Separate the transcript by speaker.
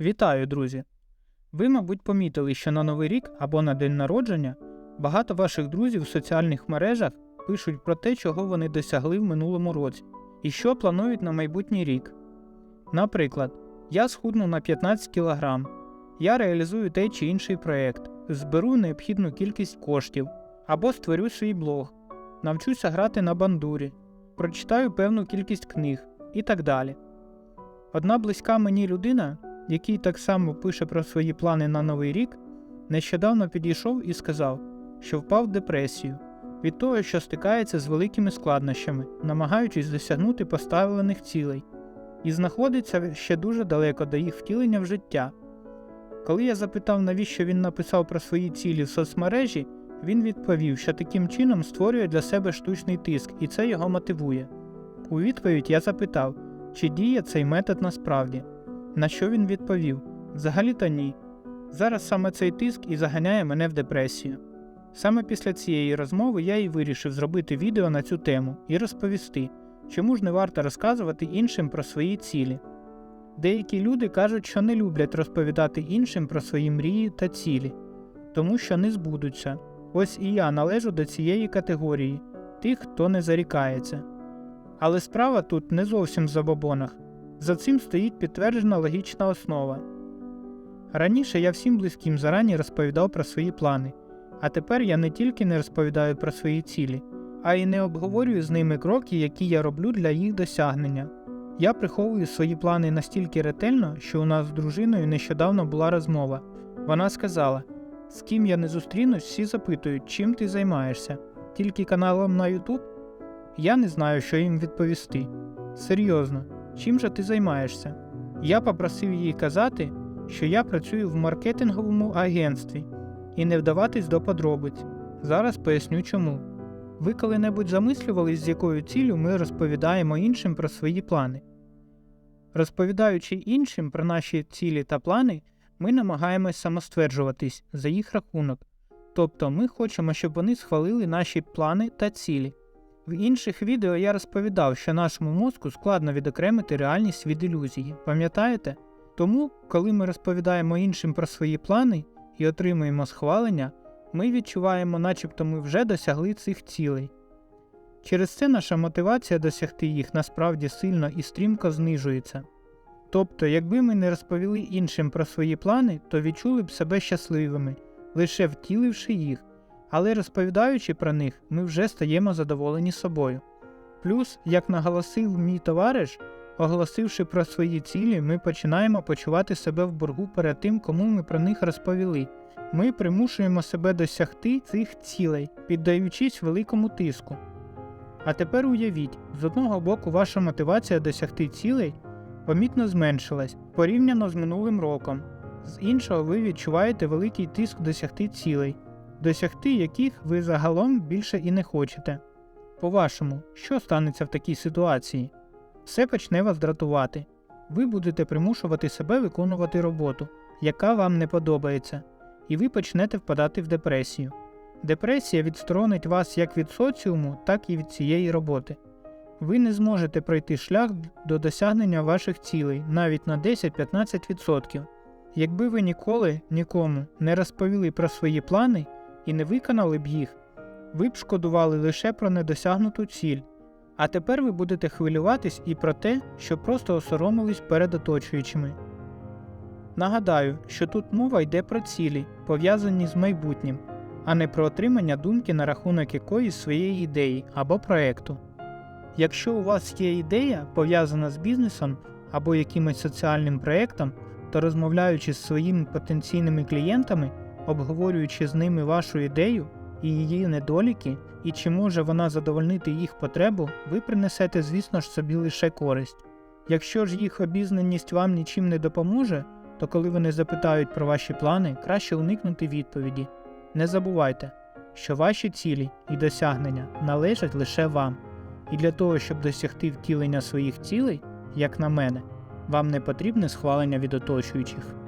Speaker 1: Вітаю, друзі! Ви, мабуть, помітили, що на Новий рік або на день народження багато ваших друзів в соціальних мережах пишуть про те, чого вони досягли в минулому році і що планують на майбутній рік. Наприклад, я схудну на 15 кг, я реалізую той чи інший проєкт, зберу необхідну кількість коштів або створю свій блог, навчуся грати на бандурі, прочитаю певну кількість книг і так далі. Одна близька мені людина, який так само пише про свої плани на новий рік, нещодавно підійшов і сказав, що впав в депресію від того, що стикається з великими складнощами, намагаючись досягнути поставлених цілей, і знаходиться ще дуже далеко до їх втілення в життя. Коли я запитав, навіщо він написав про свої цілі в соцмережі, він відповів, що таким чином створює для себе штучний тиск, і це його мотивує. У відповідь я запитав, чи діє цей метод насправді. На що він відповів: Взагалі-то ні. Зараз саме цей тиск і заганяє мене в депресію. Саме після цієї розмови я і вирішив зробити відео на цю тему і розповісти, чому ж не варто розказувати іншим про свої цілі. Деякі люди кажуть, що не люблять розповідати іншим про свої мрії та цілі, тому що не збудуться. Ось і я належу до цієї категорії тих, хто не зарікається. Але справа тут не зовсім в забобонах. За цим стоїть підтверджена логічна основа. Раніше я всім близьким зарані розповідав про свої плани, а тепер я не тільки не розповідаю про свої цілі, а й не обговорюю з ними кроки, які я роблю для їх досягнення. Я приховую свої плани настільки ретельно, що у нас з дружиною нещодавно була розмова. Вона сказала: з ким я не зустрінусь, всі запитують, чим ти займаєшся, тільки каналом на YouTube? Я не знаю, що їм відповісти. Серйозно, чим же ти займаєшся? Я попросив її казати, що я працюю в маркетинговому агентстві і не вдаватись до подробиць. Зараз поясню чому. Ви коли-небудь замислювались, з якою ціллю ми розповідаємо іншим про свої плани? Розповідаючи іншим про наші цілі та плани, ми намагаємось самостверджуватись за їх рахунок, тобто ми хочемо, щоб вони схвалили наші плани та цілі. В інших відео я розповідав, що нашому мозку складно відокремити реальність від ілюзії, пам'ятаєте? Тому, коли ми розповідаємо іншим про свої плани і отримуємо схвалення, ми відчуваємо, начебто ми вже досягли цих цілей. Через це наша мотивація досягти їх насправді сильно і стрімко знижується. Тобто, якби ми не розповіли іншим про свої плани, то відчули б себе щасливими, лише втіливши їх але розповідаючи про них, ми вже стаємо задоволені собою. Плюс, як наголосив мій товариш, оголосивши про свої цілі, ми починаємо почувати себе в боргу перед тим, кому ми про них розповіли. Ми примушуємо себе досягти цих цілей, піддаючись великому тиску. А тепер уявіть, з одного боку, ваша мотивація досягти цілей помітно зменшилась порівняно з минулим роком, з іншого, ви відчуваєте великий тиск досягти цілей досягти яких ви загалом більше і не хочете. По-вашому, що станеться в такій ситуації? Все почне вас дратувати. Ви будете примушувати себе виконувати роботу, яка вам не подобається, і ви почнете впадати в депресію. Депресія відсторонить вас як від соціуму, так і від цієї роботи. Ви не зможете пройти шлях до досягнення ваших цілей навіть на 10-15%. Якби ви ніколи нікому не розповіли про свої плани і не виконали б їх, ви б шкодували лише про недосягнуту ціль. А тепер ви будете хвилюватись і про те, що просто осоромились перед оточуючими. Нагадаю, що тут мова йде про цілі, пов'язані з майбутнім, а не про отримання думки на рахунок якоїсь своєї ідеї або проекту. Якщо у вас є ідея, пов'язана з бізнесом або якимось соціальним проектом, то розмовляючи з своїми потенційними клієнтами, обговорюючи з ними вашу ідею і її недоліки, і чи може вона задовольнити їх потребу, ви принесете, звісно ж, собі лише користь. Якщо ж їх обізнаність вам нічим не допоможе, то коли вони запитають про ваші плани, краще уникнути відповіді. Не забувайте, що ваші цілі і досягнення належать лише вам, і для того, щоб досягти втілення своїх цілей, як на мене, вам не потрібне схвалення від оточуючих.